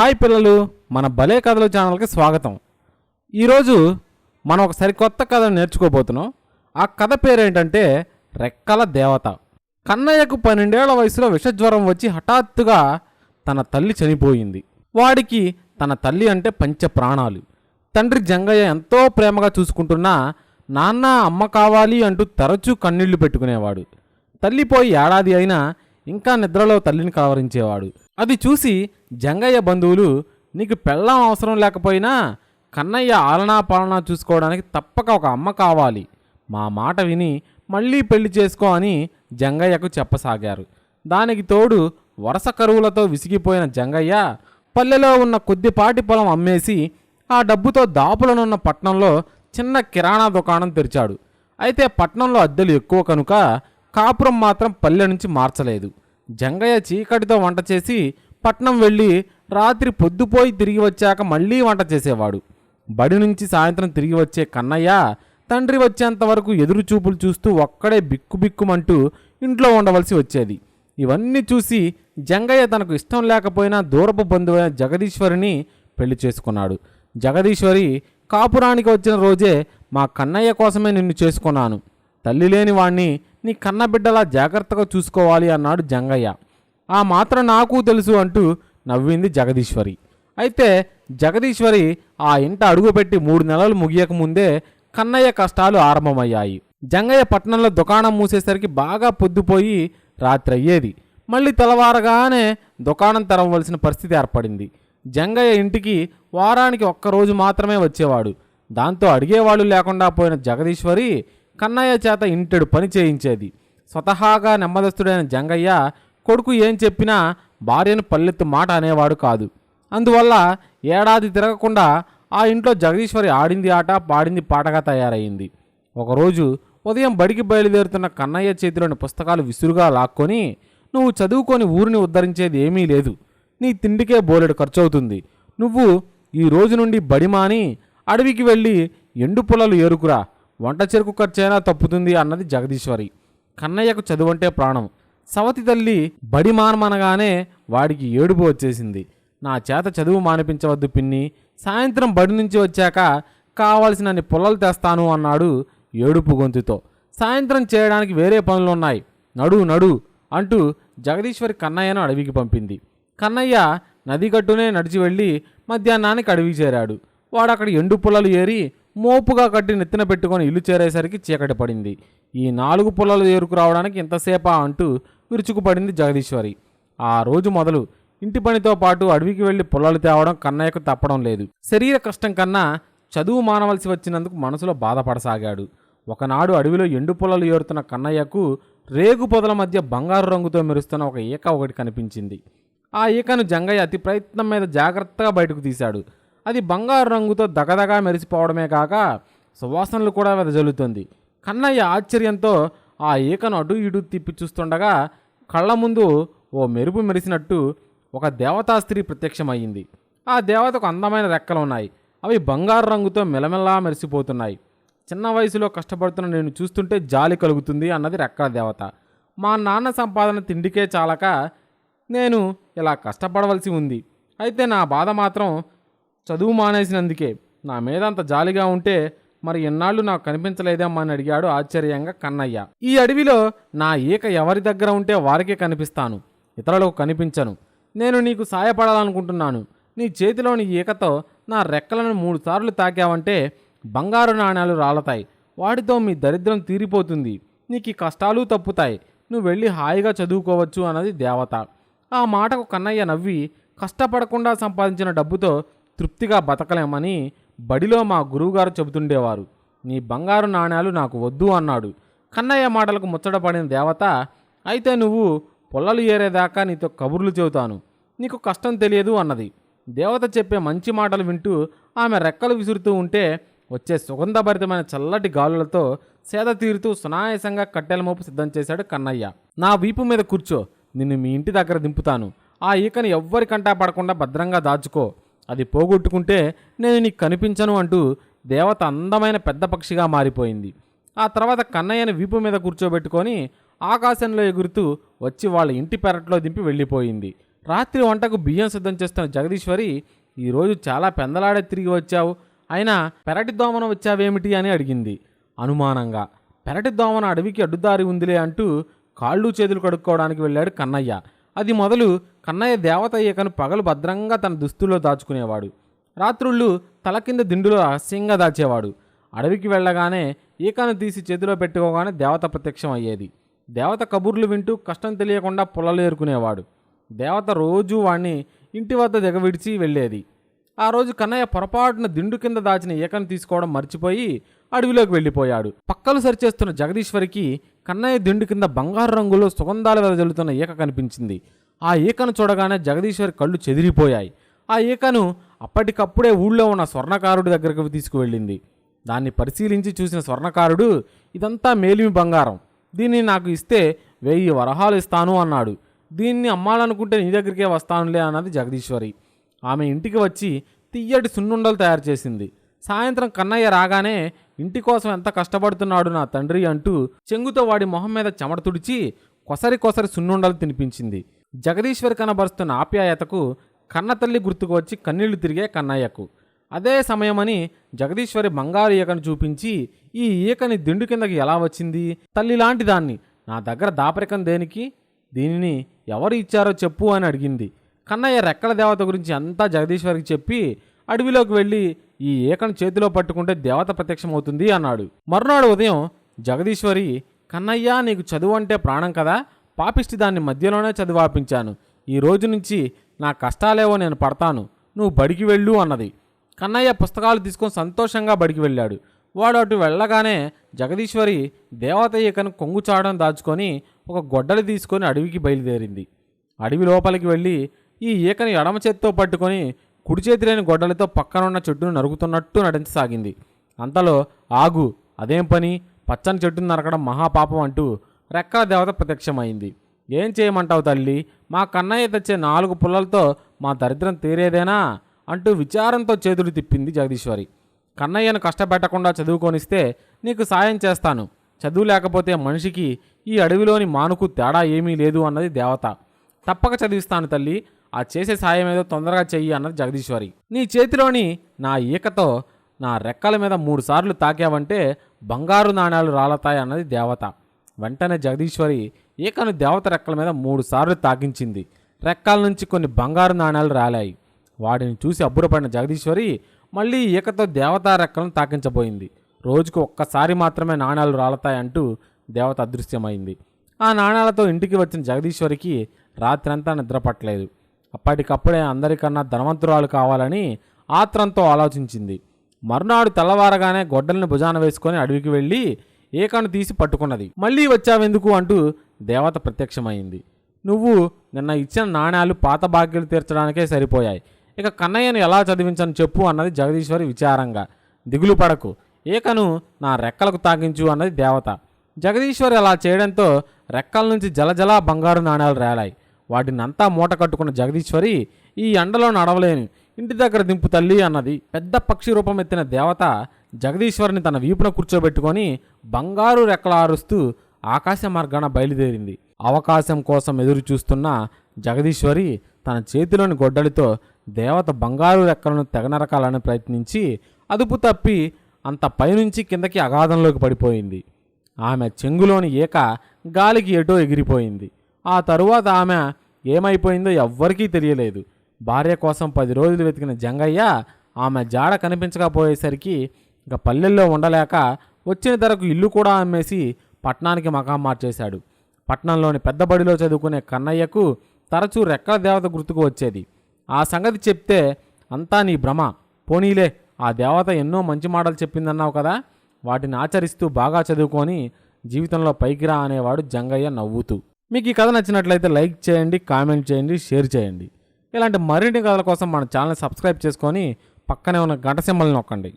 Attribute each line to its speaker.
Speaker 1: Hi పిల్లలు మన భలే కథలు ఛానల్కి స్వాగతం. ఈరోజు మనం ఒక సరికొత్త కథను నేర్చుకోబోతున్నాం. ఆ కథ పేరేంటంటే రెక్కల దేవత. కన్నయ్యకు పన్నెండేళ్ళ వయసులో విషజ్వరం వచ్చి హఠాత్తుగా తన తల్లి చనిపోయింది. వాడికి తన తల్లి అంటే పంచ ప్రాణాలు. తండ్రి జంగయ్య ఎంతో ప్రేమగా చూసుకుంటున్నా నాన్న అమ్మ కావాలి అంటూ తరచూ కన్నీళ్ళు పెట్టుకునేవాడు. తల్లిపోయి ఏడాది అయినా ఇంకా నిద్రలో తల్లిని కలవరించేవాడు. అది చూసి జంగయ్య బంధువులు నీకు పెళ్ళం అవసరం లేకపోయినా కన్నయ్య ఆలనా పాలనా చూసుకోవడానికి తప్పక ఒక అమ్మ కావాలి. మా మాట విని మళ్ళీ పెళ్ళి చేసుకో అని జంగయ్యకు చెప్పసాగారు. దానికి తోడు వరుస కరువులతో విసిగిపోయిన జంగయ్య పల్లెలో ఉన్న కొద్దిపాటి పొలం అమ్మేసి ఆ డబ్బుతో దాపులనున్న పట్నంలో చిన్న కిరాణా దుకాణం తెరిచాడు. అయితే పట్నంలో అద్దెలు ఎక్కువ కనుక కాపురం మాత్రం పల్లె నుంచి మార్చలేదు. జంగయ్య చీకటితో వంట చేసి పట్నం వెళ్ళి రాత్రి పొద్దుపోయి తిరిగి వచ్చాక మళ్ళీ వంట చేసేవాడు. బడి నుంచి సాయంత్రం తిరిగి వచ్చే కన్నయ్య తండ్రి వచ్చేంత వరకు ఎదురు చూపులు చూస్తూ ఒక్కడే బిక్కుబిక్కుమంటూ ఇంట్లో ఉండవలసి వచ్చేది. ఇవన్నీ చూసి జంగయ్య తనకు ఇష్టం లేకపోయినా దూరపు బంధువైన జగదీశ్వరిని పెళ్ళి చేసుకున్నాడు. జగదీశ్వరి కాపురానికి వచ్చిన రోజే మా కన్నయ్య కోసమే నిన్ను చేసుకున్నాను. తల్లి లేని వాణ్ణి నీ కన్నబిడ్డలా జాగ్రత్తగా చూసుకోవాలి అన్నాడు జంగయ్య. ఆ మాత్రం నాకు తెలుసు అంటూ నవ్వింది జగదీశ్వరి. అయితే జగదీశ్వరి ఆ ఇంట అడుగుపెట్టి మూడు నెలలు ముగియక ముందే కన్నయ్య కష్టాలు ఆరంభమయ్యాయి. జంగయ్య పట్టణంలో దుకాణం మూసేసరికి బాగా పొద్దుపోయి రాత్రి అయ్యేది. మళ్ళీ తెల్లవారగానే దుకాణం తెరవలసిన పరిస్థితి ఏర్పడింది. జంగయ్య ఇంటికి వారానికి ఒక్కరోజు మాత్రమే వచ్చేవాడు. దాంతో అడిగేవాళ్ళు లేకుండా పోయిన జగదీశ్వరి కన్నయ్య చేత ఇంటెడు పని చేయించేది. స్వతహాగా నెమ్మదస్తుడైన జంగయ్య కొడుకు ఏం చెప్పినా భార్యను పల్లెత్తు మాట అనేవాడు కాదు. అందువల్ల ఏడాది తిరగకుండా ఆ ఇంట్లో జగదీశ్వరి ఆడింది ఆట పాడింది పాటగా తయారైంది. ఒకరోజు ఉదయం బడికి బయలుదేరుతున్న కన్నయ్య చేతిలోని పుస్తకాలు విసురుగా లాక్కొని నువ్వు చదువుకొని ఊరిని ఉద్ధరించేది ఏమీ లేదు. నీ తిండికే బోలెడు ఖర్చవుతుంది. నువ్వు ఈ రోజు నుండి బడి మాని అడవికి వెళ్ళి ఎండు పొలాలు ఏరుకురా. వంట చెరుకు ఖర్చైనా తప్పుతుంది అన్నది జగదీశ్వరి. కన్నయ్యకు చదువంటే ప్రాణం. సవతి తల్లి బడి మానమనగానే వాడికి ఏడుపు వచ్చేసింది. నా చేత చదువు మానిపించవద్దు పిన్ని. సాయంత్రం బడి నుంచి వచ్చాక కావలసినన్ని పొలలు తెస్తాను అన్నాడు ఏడుపు గొంతుతో. సాయంత్రం చేయడానికి వేరే పనులున్నాయి. నడు నడు అంటూ జగదీశ్వరి కన్నయ్యను అడవికి పంపింది. కన్నయ్య నదిగట్టునే నడిచి వెళ్ళి మధ్యాహ్నానికి అడవికి చేరాడు. వాడు అక్కడ ఎండు పొలలు ఏరి మోపుగా కట్టి నెత్తిన పెట్టుకొని ఇల్లు చేరేసరికి చీకటి పడింది. ఈ నాలుగు పొలాలు ఏరుకు రావడానికి ఇంతసేపా అంటూ విరుచుకుపడింది జగదీశ్వరి. ఆ రోజు మొదలు ఇంటి పనితో పాటు అడవికి వెళ్ళి పొలాలు తేవడం కన్నయ్యకు తప్పడం లేదు. శరీర కష్టం కన్నా చదువు మానవలసి వచ్చినందుకు మనసులో బాధపడసాగాడు. ఒకనాడు అడవిలో ఎండు పొలాలు ఏరుతున్న కన్నయ్యకు రేగు పొదల మధ్య బంగారు రంగుతో మెరుస్తున్న ఒక ఈక ఒకటి కనిపించింది. ఆ ఈకను జంగయ్య అతి ప్రయత్నం మీద జాగ్రత్తగా బయటకు తీశాడు. అది బంగారు రంగుతో దగదగా మెరిసిపోవడమే కాక సువాసనలు కూడా వెదజల్లుతుంది కన్నయ్య ఆశ్చర్యంతో ఆ ఈకను అటు ఇటు తిప్పి చూస్తుండగా కళ్ళ ముందు ఓ మెరుపు మెరిసినట్టు ఒక దేవతా స్త్రీ ప్రత్యక్షమయ్యింది. ఆ దేవతకు అందమైన రెక్కలు ఉన్నాయి అవి బంగారు రంగుతో మెలమెలా మెరిసిపోతున్నాయి. చిన్న వయసులో కష్టపడుతున్న నేను చూస్తుంటే జాలి కలుగుతుంది అన్నది రెక్కల దేవత. మా నాన్న సంపాదన తిండికే చాలక నేను ఇలా కష్టపడవలసి ఉంది. అయితే నా బాధ మాత్రం చదువు మానేసినందుకే నా మీద అంత జాలిగా ఉంటే మరి ఎన్నాళ్ళు నాకు కనిపించలేదేమ్మా అని అడిగాడు ఆశ్చర్యంగా కన్నయ్య. ఈ అడవిలో నా ఈక ఎవరి దగ్గర ఉంటే వారికే కనిపిస్తాను. ఇతరులకు కనిపించను. నేను నీకు సాయపడాలనుకుంటున్నాను. నీ చేతిలోని ఈకతో నా రెక్కలను మూడు సార్లు తాకావంటే బంగారు నాణ్యాలు రాలతాయి. వాటితో మీ దరిద్రం తీరిపోతుంది. నీకు ఈ కష్టాలు తప్పుతాయి. నువ్వు వెళ్ళి హాయిగా చదువుకోవచ్చు అన్నది దేవత. ఆ మాటకు కన్నయ్య నవ్వి కష్టపడకుండా సంపాదించిన డబ్బుతో తృప్తిగా బతకలేమని బడిలో మా గురువుగారు చెబుతుండేవారు. నీ బంగారు నాణ్యాలు నాకు వద్దు అన్నాడు. కన్నయ్య మాటలకు ముచ్చటపడిన దేవత అయితే నువ్వు పొల్లలు ఏరేదాకా నీతో కబుర్లు చెబుతాను. నీకు కష్టం తెలియదు అన్నది. దేవత చెప్పే మంచి మాటలు వింటూ ఆమె రెక్కలు విసురుతూ ఉంటే వచ్చే సుగంధభరితమైన చల్లటి గాలులతో సేద తీరుతూ సునాయాసంగా కట్టెల మోపు సిద్ధం చేశాడు కన్నయ్య. నా వీపు మీద కూర్చో. నిన్ను మీ ఇంటి దగ్గర దింపుతాను. ఆ ఈకను ఎవ్వరికంటా పడకుండా భద్రంగా దాచుకో. అది పోగొట్టుకుంటే నేను నీకు కనిపించను అంటూ దేవత అందమైన పెద్ద పక్షిగా మారిపోయింది. ఆ తర్వాత కన్నయ్యని వీపు మీద కూర్చోబెట్టుకొని ఆకాశంలో ఎగురుతూ వచ్చి వాళ్ళ ఇంటి పెరట్లో దింపి వెళ్ళిపోయింది. రాత్రి వంటకు బియ్యం సిద్ధం చేస్తున్న జగదీశ్వరి ఈరోజు చాలా పెందలాడే తిరిగి వచ్చావు. అయినా పెరటి దోమన వచ్చావేమిటి? అని అడిగింది. అనుమానంగా పెరటి దోమన అడవికి అడ్డుదారి ఉందిలే అంటూ కాళ్ళు చేతులు కడుక్కోవడానికి వెళ్ళాడు కన్నయ్య. అది మొదలు కన్నయ్య దేవత ఈకను పగలు భద్రంగా తన దుస్తుల్లో దాచుకునేవాడు. రాత్రుళ్ళు తల కింద దిండులో రహస్యంగా దాచేవాడు. అడవికి వెళ్ళగానే ఈకను తీసి చేతిలో పెట్టుకోగానే దేవత ప్రత్యక్షం అయ్యేది. దేవత కబుర్లు వింటూ కష్టం తెలియకుండా పొలలు ఏరుకునేవాడు. దేవత రోజూ వాణ్ణి ఇంటి వద్ద దిగవిడిచి వెళ్ళేది. ఆ రోజు కన్నయ్య పొరపాటున దిండు కింద దాచిన ఈకను తీసుకోవడం మర్చిపోయి అడవిలోకి వెళ్ళిపోయాడు. పక్కలు సరిచేస్తున్న జగదీశ్వరికి కన్నయ్య దిండు కింద బంగారు రంగులో సుగంధాలు వెదజల్లుతున్న ఈక కనిపించింది. ఆ ఈకను చూడగానే జగదీశ్వరి కళ్ళు చెదిరిపోయాయి. ఆ ఈకను అప్పటికప్పుడే ఊళ్ళో ఉన్న స్వర్ణకారుడి దగ్గరకు తీసుకువెళ్ళింది. దాన్ని పరిశీలించి చూసిన స్వర్ణకారుడు ఇదంతా మేలిమి బంగారం. దీన్ని నాకు ఇస్తే వెయ్యి వరహాలు ఇస్తాను అన్నాడు. దీన్ని అమ్మాలనుకుంటే నీ దగ్గరికే వస్తానులే అన్నది జగదీశ్వరి. ఆమె ఇంటికి వచ్చి తియ్యటి సున్నుండలు తయారు చేసింది. సాయంత్రం కన్నయ్య రాగానే ఇంటి కోసం ఎంత కష్టపడుతున్నాడు నా తండ్రి అంటూ చెంగుతో వాడి మొహం మీద చెమట తుడిచి కొసరి కొసరి సున్నుండలు తినిపించింది. జగదీశ్వరి కనబరుస్తున్న ఆప్యాయతకు కన్నతల్లి గుర్తుకు వచ్చి కన్నీళ్ళు తిరిగే కన్నయ్యకు. అదే సమయమని జగదీశ్వరి బంగారు ఈకను చూపించి ఈ ఈకని దిండు కిందకి ఎలా వచ్చింది? తల్లి లాంటి దాన్ని. నా దగ్గర దాపరికం దేనికి? దీనిని ఎవరు ఇచ్చారో చెప్పు అని అడిగింది. కన్నయ్య రెక్కల దేవత గురించి అంతా జగదీశ్వరికి చెప్పి అడవిలోకి వెళ్ళి ఈ ఏకను చేతిలో పట్టుకుంటే దేవత ప్రత్యక్షమవుతుంది అన్నాడు. మరునాడు ఉదయం జగదీశ్వరి కన్నయ్య నీకు చదువు అంటే ప్రాణం కదా? పాపిష్టి దాన్ని మధ్యలోనే చదివాపించాను. ఈ రోజు నుంచి నా కష్టాలేవో నేను పడతాను. నువ్వు బడికి వెళ్ళు అన్నది. కన్నయ్య పుస్తకాలు తీసుకొని సంతోషంగా బడికి వెళ్ళాడు. వాడు అటు వెళ్ళగానే జగదీశ్వరి దేవత ఈకను కొంగు చాడడం దాచుకొని ఒక గొడ్డలి తీసుకొని అడవికి బయలుదేరింది. అడవి లోపలికి వెళ్ళి ఈ ఈకను ఎడమ చేత్తో పట్టుకొని కుడి చేతి లేని పక్కనున్న చెట్టును నరుకుతున్నట్టు నటించసాగింది. అంతలో ఆగు అదేం పని? పచ్చని చెట్టును నరకడం మహాపాపం అంటూ రెక్కల దేవత ప్రత్యక్షమైంది. ఏం చేయమంటావు తల్లి? మా కన్నయ్య తెచ్చే నాలుగు పుల్లలతో మా దరిద్రం తీరేదేనా? అంటూ విచారంతో చేతులు తిప్పింది జగదీశ్వరి. కన్నయ్యను కష్టపెట్టకుండా చదువుకొనిస్తే నీకు సాయం చేస్తాను. చదువు లేకపోతే మనిషికి ఈ అడవిలోని మానుకు తేడా ఏమీ లేదు అన్నది దేవత. తప్పక చదివిస్తాను తల్లి. ఆ చేసే సాయం ఏదో తొందరగా చెయ్యి అన్నది జగదీశ్వరి. నీ చేతిలోని నా ఈకతో నా రెక్కల మీద మూడు సార్లు తాకావంటే బంగారు నాణ్యాలు రాలతాయి అన్నది దేవత. వెంటనే జగదీశ్వరి ఈకను దేవత రెక్కల మీద మూడు సార్లు తాకించింది. రెక్కల నుంచి కొన్ని బంగారు నాణ్యాలు రాలాయి. వాటిని చూసి అబ్బురపడిన జగదీశ్వరి మళ్ళీ ఈకతో దేవతా రెక్కలను తాకించబోయింది. రోజుకు ఒక్కసారి మాత్రమే నాణ్యాలు రాలతాయంటూ దేవత అదృశ్యమైంది. ఆ నాణ్యాలతో ఇంటికి వచ్చిన జగదీశ్వరికి రాత్రంతా నిద్రపట్టలేదు అప్పటికప్పుడే అందరికన్నా ధనవంతురాలు కావాలని ఆత్రంతో ఆలోచించింది. మరునాడు తెల్లవారగానే గొడ్డల్ని భుజాన వేసుకొని అడవికి వెళ్ళి ఏకను తీసి పట్టుకున్నది. మళ్ళీ వచ్చావెందుకు? అంటూ దేవత ప్రత్యక్షమైంది. నువ్వు నిన్న ఇచ్చిన నాణ్యాలు పాత బాకీలు తీర్చడానికే సరిపోయాయి. ఇక కన్నయ్యను ఎలా చదివించను చెప్పు అన్నది జగదీశ్వరి విచారంగా. దిగులు పడకు. ఏకను నా రెక్కలకు తాగించు అన్నది దేవత. జగదీశ్వరి అలా చేయడంతో రెక్కల నుంచి జలజలా బంగారు నాణ్యాలు రేలాయి. వాటిని అంతా మూట కట్టుకున్న జగదీశ్వరి ఈ ఎండలో నడవలేను. ఇంటి దగ్గర దింపు తల్లి అన్నది. పెద్ద పక్షి రూపం ఎత్తిన దేవత జగదీశ్వరిని తన వీపున కూర్చోబెట్టుకొని బంగారు రెక్కలారుస్తూ ఆకాశ మార్గాన బయలుదేరింది. అవకాశం కోసం ఎదురు చూస్తున్న జగదీశ్వరి తన చేతిలోని గొడ్డలితో దేవత బంగారు రెక్కలను తెగనరకాలని ప్రయత్నించి అదుపు తప్పి అంత పైనుంచి కిందకి అగాధంలోకి పడిపోయింది. ఆమె చెంగులోని ఏక గాలికి ఎటో ఎగిరిపోయింది. ఆ తరువాత ఆమె ఏమైపోయిందో ఎవ్వరికీ తెలియలేదు. భార్య కోసం పది రోజులు వెతికిన జంగయ్య ఆమె జాడ కనిపించకపోయేసరికి ఇక పల్లెల్లో ఉండలేక వచ్చిన ధరకు ఇల్లు కూడా అమ్మేసి పట్నానికి మకాం మార్చేశాడు. పట్నంలోని పెద్ద బడిలో చదువుకునే కన్నయ్యకు తరచూ రెక్కల దేవత గుర్తుకు వచ్చేది. ఆ సంగతి చెప్తే అంతా నీ భ్రమ. పోనీలే ఆ దేవత ఎన్నో మంచి మాటలు చెప్పిందన్నావు కదా? వాటిని ఆచరిస్తూ బాగా చదువుకొని జీవితంలో పైకిరా అనేవాడు జంగయ్య నవ్వుతూ. మీకు ఈ కథ నచ్చినట్లయితే లైక్ చేయండి కామెంట్ చేయండి షేర్ చేయండి. ఇలాంటి మరిన్ని కథల కోసం మన ఛానల్ సబ్స్క్రైబ్ చేసుకొని పక్కనే ఉన్న గంట సింబల్ని నొక్కండి.